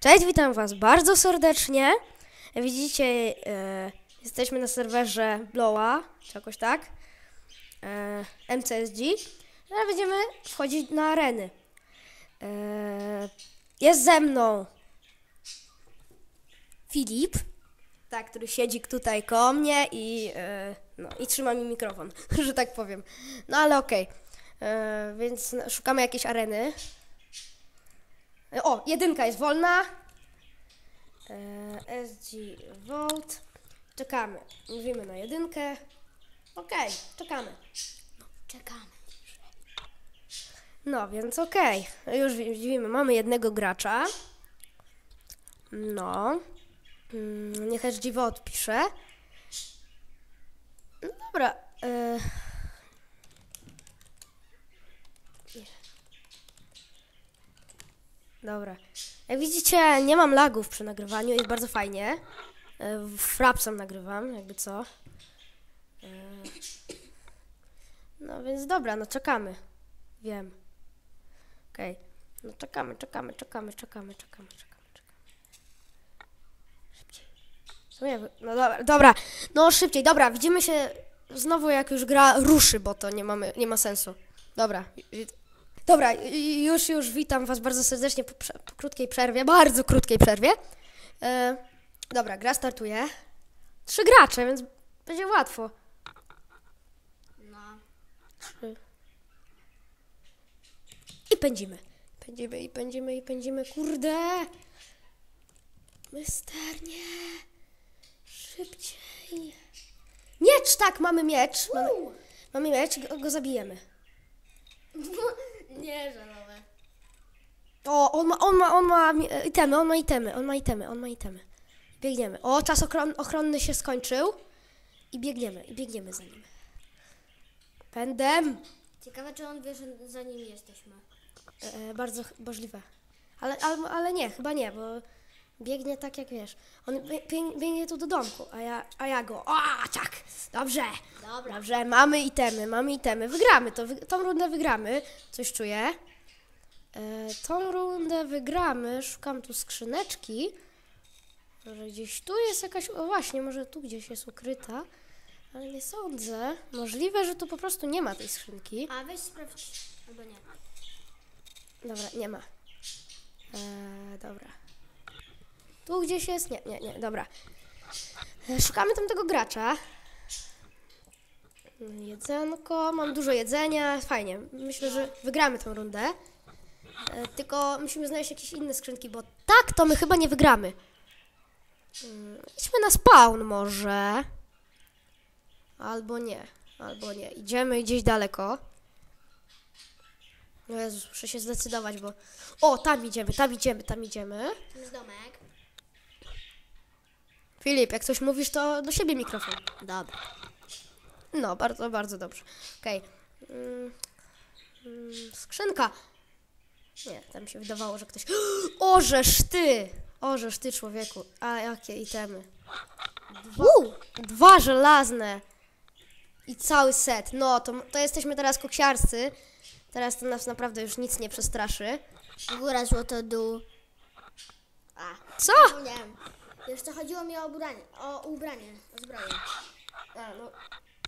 Cześć, witam Was bardzo serdecznie. Widzicie, e, jesteśmy na serwerze Blowa, czy jakoś tak, e, MCSG. Teraz będziemy wchodzić na areny. E, jest ze mną Filip, tak, który siedzi tutaj koło mnie i, e, no, i trzyma mi mikrofon, że tak powiem. No ale okej, E, więc no, szukamy jakiejś areny. O, jedynka jest wolna. E, SG Vote. Czekamy. Mówimy na jedynkę. Okej, czekamy. Czekamy. No, więc okej. Już widzimy, mamy jednego gracza. No. Mm, Niech SG Vote pisze. No dobra. E... Dobra. Jak widzicie, nie mam lagów przy nagrywaniu, jest bardzo fajnie. E, Frapsem nagrywam, jakby co. E, No więc dobra, no czekamy. Wiem. Okej. No czekamy, czekamy, czekamy, czekamy, czekamy, czekamy, czekamy. Szybciej. No dobra, dobra, no szybciej, dobra, widzimy się znowu jak już gra ruszy, bo to nie mamy, nie ma sensu. Dobra. Dobra, już, już witam was bardzo serdecznie po, po krótkiej przerwie, bardzo krótkiej przerwie. E, dobra, gra startuje. Trzy gracze, więc będzie łatwo. No. Trzy. I pędzimy. Pędzimy i pędzimy i pędzimy. Kurde! Mister, nie! Szybciej! Miecz, tak, mamy miecz. Mamy, mamy miecz, go, go zabijemy. Nie, żalowe. O, on ma, on ma, on ma e, itemy, on ma itemy, on ma itemy, on ma itemy. Biegniemy. O, czas ochron, ochronny się skończył. I biegniemy, i biegniemy za nim. Pędem! Ciekawe, czy on wie, że za nim jesteśmy. E, bardzo ch- możliwe. Ale, ale, ale nie, chyba nie, bo biegnie tak jak wiesz. On bie- bieg- biegnie tu do domku, a ja, a ja go. O, tak! Dobrze! Dobra. Dobrze, mamy itemy, mamy itemy. Wygramy to, wy, tą rundę wygramy. Coś czuję. E, tą rundę wygramy. Szukam tu skrzyneczki. Może gdzieś tu jest jakaś. O właśnie, może tu gdzieś jest ukryta. Ale nie sądzę. Możliwe, że tu po prostu nie ma tej skrzynki. A weź sprawdź. Albo nie. Dobra, nie ma. E, dobra. Tu gdzieś jest? Nie, nie, nie, dobra. E, szukamy tam tego gracza. Jedzonko, mam dużo jedzenia, fajnie. Myślę, że wygramy tę rundę. E, tylko musimy znaleźć jakieś inne skrzynki, bo tak to my chyba nie wygramy. Mm, Idźmy na spawn może. Albo nie, albo nie. Idziemy gdzieś daleko. No Jezus, muszę się zdecydować, bo... O, tam idziemy, tam idziemy, tam idziemy. Tam jest domek. Filip, jak coś mówisz, to do siebie mikrofon. Dobra. No, bardzo, bardzo dobrze. Okej. Mm, mm, skrzynka. Nie, tam się wydawało, że ktoś... Orzesz ty! Orzesz ty, człowieku. A jakie itemy. Dwa, dwa żelazne. I cały set. No, to, to jesteśmy teraz koksiarscy. Teraz to nas naprawdę już nic nie przestraszy. Góra, złoto, dół. A, Co? nie wiem. Jeszcze chodziło mi o ubranie. O ubranie. O zbroję. A, no,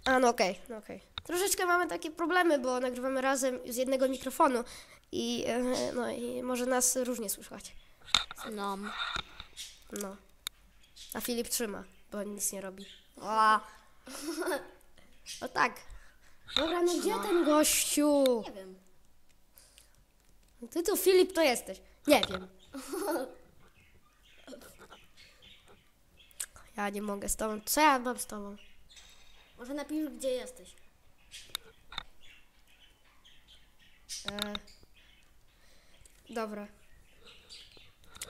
a, no okej, no okej. Troszeczkę mamy takie problemy, bo nagrywamy razem z jednego mikrofonu i, e, no, i może nas różnie słychać. No. No. A Filip trzyma, bo nic nie robi. A. No tak. Dobra, no gdzie ten gościu? Nie wiem. Ty tu Filip to jesteś. Nie wiem. Ja nie mogę z tobą. Co ja mam z tobą? Może napisz, gdzie jesteś. E, dobra.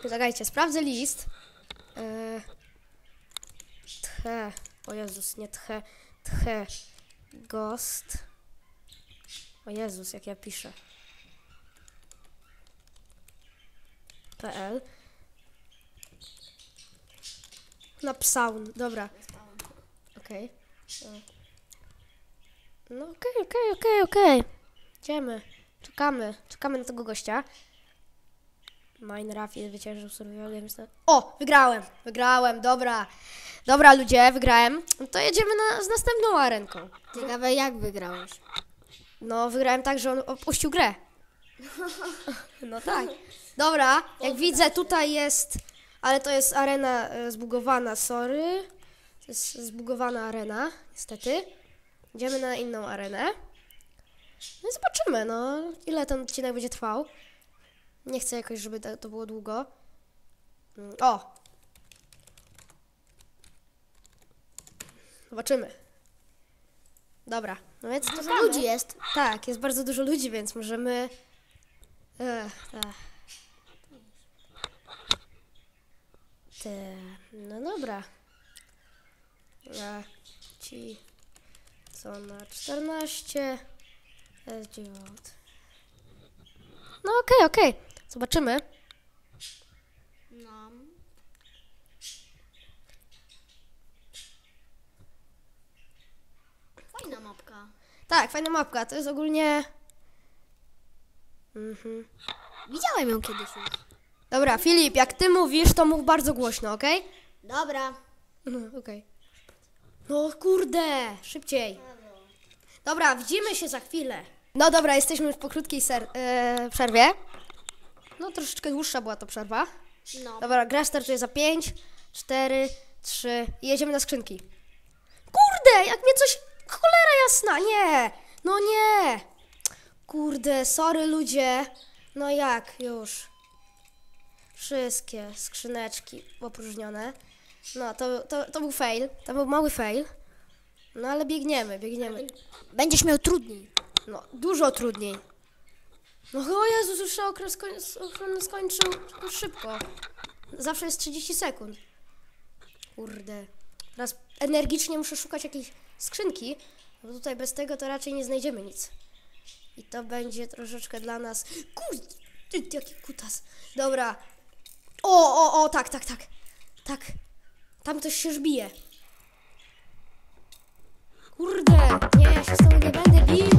Czekajcie, sprawdzę list. E, tche. O Jezus, nie tche. Tche. Ghost. O Jezus, jak ja piszę. PL. Napisał. Dobra. Okej. E. No okej, okej, okej, okej. Idziemy. Czekamy. Czekamy na tego gościa. Minecraft wyciężył survival games. na- O, wygrałem, wygrałem, dobra. Dobra ludzie, wygrałem. No to jedziemy na, z następną arenką. Ciekawe jak wygrałeś. No, wygrałem tak, że on opuścił grę. No tak. Dobra, jak widzę, tutaj jest, ale to jest arena e, zbugowana, sorry. To jest zbugowana arena, niestety. Idziemy na inną arenę. No i zobaczymy, no, ile ten odcinek będzie trwał. Nie chcę jakoś, żeby to, było długo. Mm, O! Zobaczymy. Dobra, no więc Dużo ludzi jest. tak, jest bardzo dużo ludzi, więc możemy. Ech, tak. Te, no dobra. Ja ci co na 14. Jest dziewiąt. No okej, okej. Zobaczymy. No. Fajna mapka. Tak, fajna mapka. To jest ogólnie. Mhm. Widziałem ją kiedyś już. Dobra, Filip, jak ty mówisz, to mów bardzo głośno, okej? Dobra. No, okej. No kurde, szybciej. Dobra, widzimy się za chwilę. No dobra, jesteśmy już po krótkiej ser- e, przerwie. No troszeczkę dłuższa była to przerwa. No. Dobra, gra startuje za 5, 4, 3 i jedziemy na skrzynki. Kurde, jak mnie coś... Cholera jasna, nie! No nie! Kurde, sorry ludzie. No jak, już. Wszystkie skrzyneczki opróżnione. No, to, to, to był fail. To był mały fail. No ale biegniemy, biegniemy. Będziesz miał trudniej. No, dużo trudniej. No o Jezus, już się okres koń- ochrony skończył szybko. Zawsze jest 30 sekund. Kurde. Teraz energicznie muszę szukać jakiejś skrzynki, bo tutaj bez tego to raczej nie znajdziemy nic. I to będzie troszeczkę dla nas... Kurde, ty, jaki kutas. Dobra. O, o, o, tak, tak, tak. Tak. Tam ktoś się już bije. Kurde, nie, ja się z tobą nie będę bił.